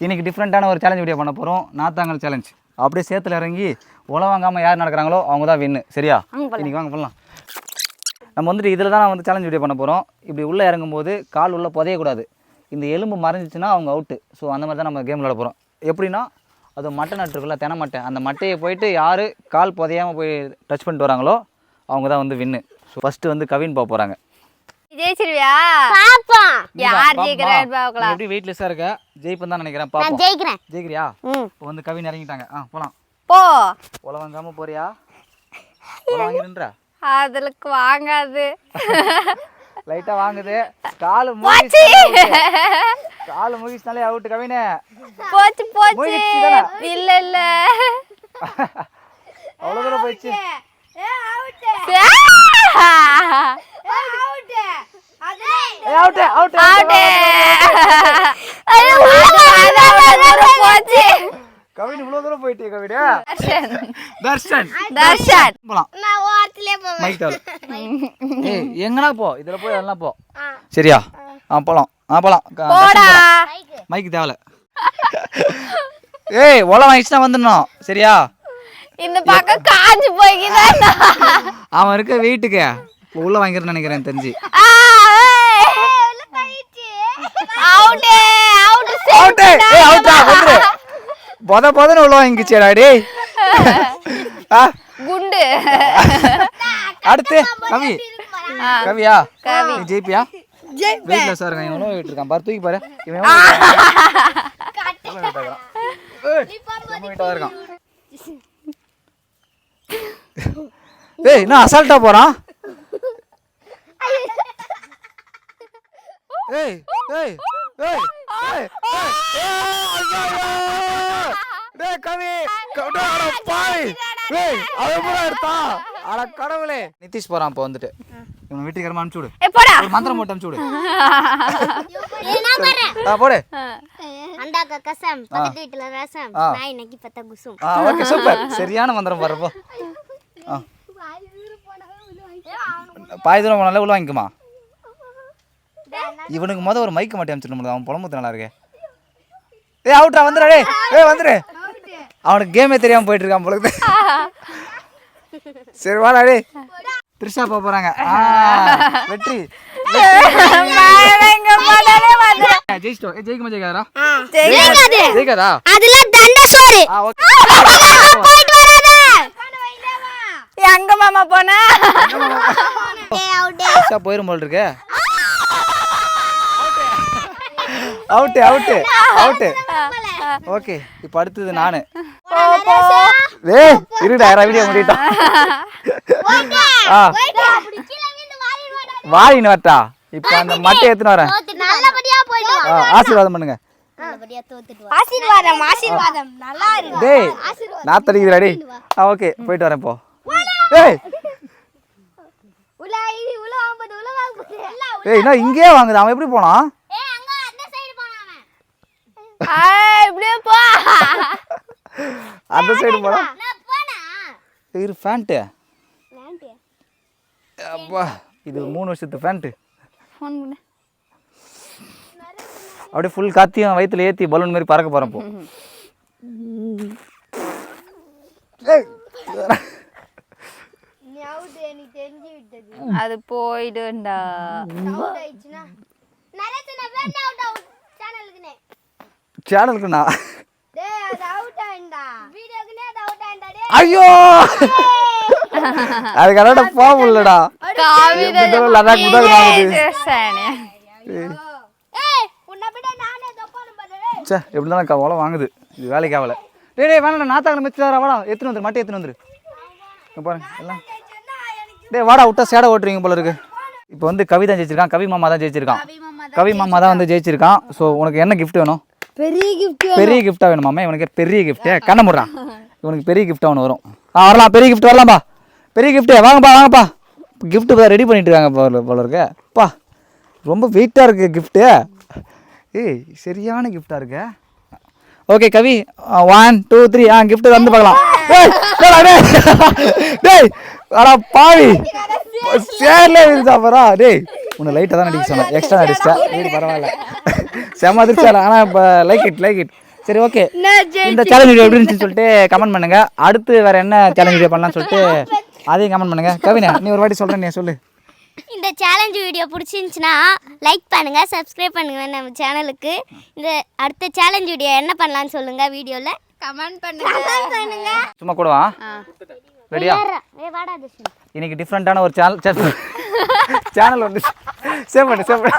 இன்னைக்கு டிஃப்ரெண்ட்டான ஒரு சேலஞ்ச் வீடியோ பண்ண போகிறோம் நாத்தாங்கல் சேலஞ்ச் அப்படியே சேத்துல இறங்கி உழவு வாங்காமல் யார் நடக்கிறாங்களோ அவங்க தான் வின்னு சரியா இன்னைக்கு வாங்க பண்ணலாம் நம்ம வந்துட்டு இதில் தான் வந்து சேலஞ்ச் வீடியோ பண்ண போகிறோம் இப்படி உள்ளே இறங்கும்போது கால் உள்ளே புதையக்கூடாது. இந்த எலும்பு மறைஞ்சிச்சுன்னா அவங்க அவுட்டு ஸோ அந்த மாதிரி தான் நம்ம கேம் விளாட போகிறோம் எப்படின்னா அது மட்டை நட்டு இருக்குல்ல தென மட்டை. அந்த மட்டையை போயிட்டு யார் கால் புதையாமல் போய் டச் பண்ணிட்டு வராங்களோ அவங்க தான் வந்து வின்னு ஸோ ஃபஸ்ட்டு வந்து கவின் போக போகிறாங்க ஜெயிச்சிருவியா? பாப்போம். யார் ஜெயிக்கிறாரு பார்க்கலாம் எப்படி வெயிட்லெஸ்ஸாக இருக்க? ஜெயிப்பேன் தான் நினைக்கிறேன். நான் பாப்போம். ஜெயிக்கிறேன். ஜெயிக்கிறியா? ம். இப்போ வந்து கவின் இறங்கிட்டாங்க. ஆ போகலாம் போ. உல வாங்காம போறியா? உல வாங்கிருன்றா அதுக்கு வாங்காது. லைட்டா வாங்குது. காலு போச்சு. காலு முகிச்சுனாலே அவுட்டு கவினே. போச்சு போச்சு? இல்ல இல்ல. அவ்வளோ தூரம் போயிடுச்சு. ஏய் ஐயோ, அதான் தூரம் போச்சு. கவின் இவ்வளோ தூரம் போயிட்டே கவினே? தர்ஷன். தர்ஷன். தர்ஷன். போலாம். நான் ஓரத்திலே போவேன் மைக் தேவை ஏய் எங்கனா போ? இதில் போய் எல்லாம் போ. சரியா? ஆ போலாம். ஆ போலாம். க- போடா. மைக்கு தேவல. ஏய் ஒலை வாங்கிச்சுனா வந்துடணும் சரியா? இந்த பக்கம் காஞ்சு போய்க்குதான் அவன் இருக்க வீட்டுக்கு. உள்ள வாங்கிக்கிறேன்னு நினைக்கிறேன் தெரிஞ்சு. அவுட்டு அவுட்டு அவுட்டு ஏய் அவுட்டா வந்துரு. பொத டேய். குண்டு. அடுத்து கவி. கவியா? கவி. ஜெயிப்பியா? வெயிட்ல சார் இருக்கான் இவனும் வெயிட் இருக்கான் பாரு தூக்கி பாரு. இவன் இருக்கான்? ஏய், என்ன அசால்ட்டா போறான்? ஏய் ஏய். ஏய் ஏய் ஏய் டேய் கவி கடா அட பாய் ஏய் அவன் பூரா எடுத்தா. அட கடவுளே. நிதிஷ் போறான் இப்போ வந்துட்டு. இவன் வீட்டுக்கு அனுப்பிச்சு விடு. ஏ போடா. ஒரு மந்திரம் போட்டு அனுப்பிச்சு விடு. நான் பாறேன் ஆ போடு. அண்டாக்க கசம் பக்கத்து வீட்டுல ரசம். நாய் நக்கி பத்த குசும். ஆ ஓகே சூப்பர். சரியான மந்திரம் பாருப்போ ஆ. பாய் தூரம் போனாலே உள்ள வாங்கிக்குமா? இவனுக்கு முத ஒரு மைக்கு மாட்டி அனுப்பிச்சிடணும் அவன் புலம்புத்து நல்லா இருக்கே ஏய் அவுட்டா வந்துடா டேய். ஏய் வந்துரு அவனுக்கு கேமே தெரியாம போயிட்டு இருக்கான் பொழுது சரி வாடா டேய். த்ரிஷா போக போறாங்க. வெற்றி. ஜெயிச்சிட்டோம். ஜெயிக்குமா ஜெயிக்காதா ஜெயிக்காது. ஜெயிக்காதா? அதுல தண்ட சோறு. ஆ ஓகே. போயிட்டு வராத. எங்க மாமா போன. த்ரிஷா போயிரும் போல் இருக்கு. அவுட்டு அவுட்டு அவுட்டு ஓகே இப்போ அடுத்தது நானு. போ போ ஏய் இருடா வீடியோ முடிட்டோம் ஆ. வாரின்னு வரட்டா இப்போ அந்த மட்டை எடுத்துன்னு வரேன். ஆசீர்வாதம் பண்ணுங்க. ஆசீர்வாதம் ஆசீர்வாதம். நல்லா இருக்கு டேய் நான் தடிக்குதுடா டேய். ஆ ஓகே போயிட்டு வரேன் வாங்குது எல்லாம் ஏய். என்ன இங்கேயே வாங்குது அவன் எப்படி போனான் ஏய் அங்க அந்த சைடு போனானே ஆய், இப்படியே போ அந்த சைடு போனா இரு ஃபேண்ட்டு அப்பா இது மூணு வருஷத்து ஃபேண்ட்டு அப்படியே ஃபுல் காத்தியும் வயித்துல ஏற்றி பலூன் மாதிரி பறக்க போகிறேன் அது போயிடுண்டா அவுட் ஆயிடுச்சுனா நரேஷ் நான் வேணா அவுட் அவுட் சேனலுக்குனே சேனலுக்கு நான் டேய் அது அவுட் ஆயிண்டா வீடியோக்குனே அது அவுட் ஆயிண்டா டேய் ஐயோ! அது கரெக்டாக போக முடியலடா லடாக் முதல் வாங்குது சானே ஏய் உன்னை விட நானே தப்பான பதிலே சே எப்படி இருந்தாலும் கவலை வாங்குது? இது வேலைக்கு ஆகலை. டேய் டேய் வேணாம் நாத்தாங்க மிச்சாரா வாடா. எத்தனை வந்துரு மட்டை எத்தனை வந்துரு. இங்க பாருங்க எல்லாம். டேய் வாடா விட்டா சேடை ஓட்டுறீங்க போல இருக்கு. இப்போ வந்து கவி தான் ஜெயிச்சிருக்கான் கவி மாமா தான் ஜெயிச்சிருக்கான். கவி மாமா தான் வந்து ஜெயிச்சிருக்கான். ஸோ உனக்கு என்ன gift வேணும்? பெரிய கிஃப்ட் பெரிய கிஃப்டாக வேணுமாமே? இவனுக்கு பெரிய கிஃப்ட்டு கண்ண முடுறான். இவனுக்கு பெரிய கிஃப்ட் ஒன்று வரும். ஆ வரலாம். பெரிய கிஃப்ட் வரலாம்ப்பா பெரிய கிஃப்ட்டு வாங்கப்பா வாங்கப்பா. கிஃப்ட்டு இப்போ ரெடி பண்ணிட்டு இருக்காங்க போல போல ரொம்ப வெயிட்டாக இருக்குது கிஃப்ட்டு ஏய் சரியான கிஃப்டாக இருக்கு. Okay Kavi one two three ஆ கிஃப்ட்டு வந்து பார்க்கலாம். ஏய், டேய், அடா பாவி. சேர்ல இருந்தா பரா டேய் உன்னை லைட்டாக தான் நடிக்க சொன்னேன். எக்ஸ்ட்ரா நடிச்சிட்டேன் வீடு பரவாயில்ல. செம்ம ஆனால் இப்போ லைக் இட் லைக் இட் சரி ஓகே இந்த சேலஞ்ச் வீடியோ எப்படி இருந்துச்சுன்னு சொல்லிட்டு கமெண்ட் பண்ணுங்க. அடுத்து வேற என்ன சேலஞ்ச் வீடியோ பண்ணலாம்னு சொல்லிட்டு அதையும் கமெண்ட் பண்ணுங்க. கவினா நீ ஒரு வாட்டி சொல்றேன் நீ சொல்லு. இந்த சேலஞ்ச் வீடியோ பிடிச்சிருந்துச்சுன்னா லைக் பண்ணுங்க சப்ஸ்கிரைப் பண்ணுங்க நம்ம சேனலுக்கு இந்த அடுத்த சேலஞ்ச் வீடியோ என்ன பண்ணலாம்னு சொல்லுங்க வீடியோல? கமெண்ட் பண்ணுங்க. பண்ணுங்க. சும்மா கூட வா ரெடியா இன்னைக்கு டிஃப்ரெண்ட்டான ஒரு சேனல் சேனல் வந்து சேவ் பண்ணு சேவ் பண்ணு.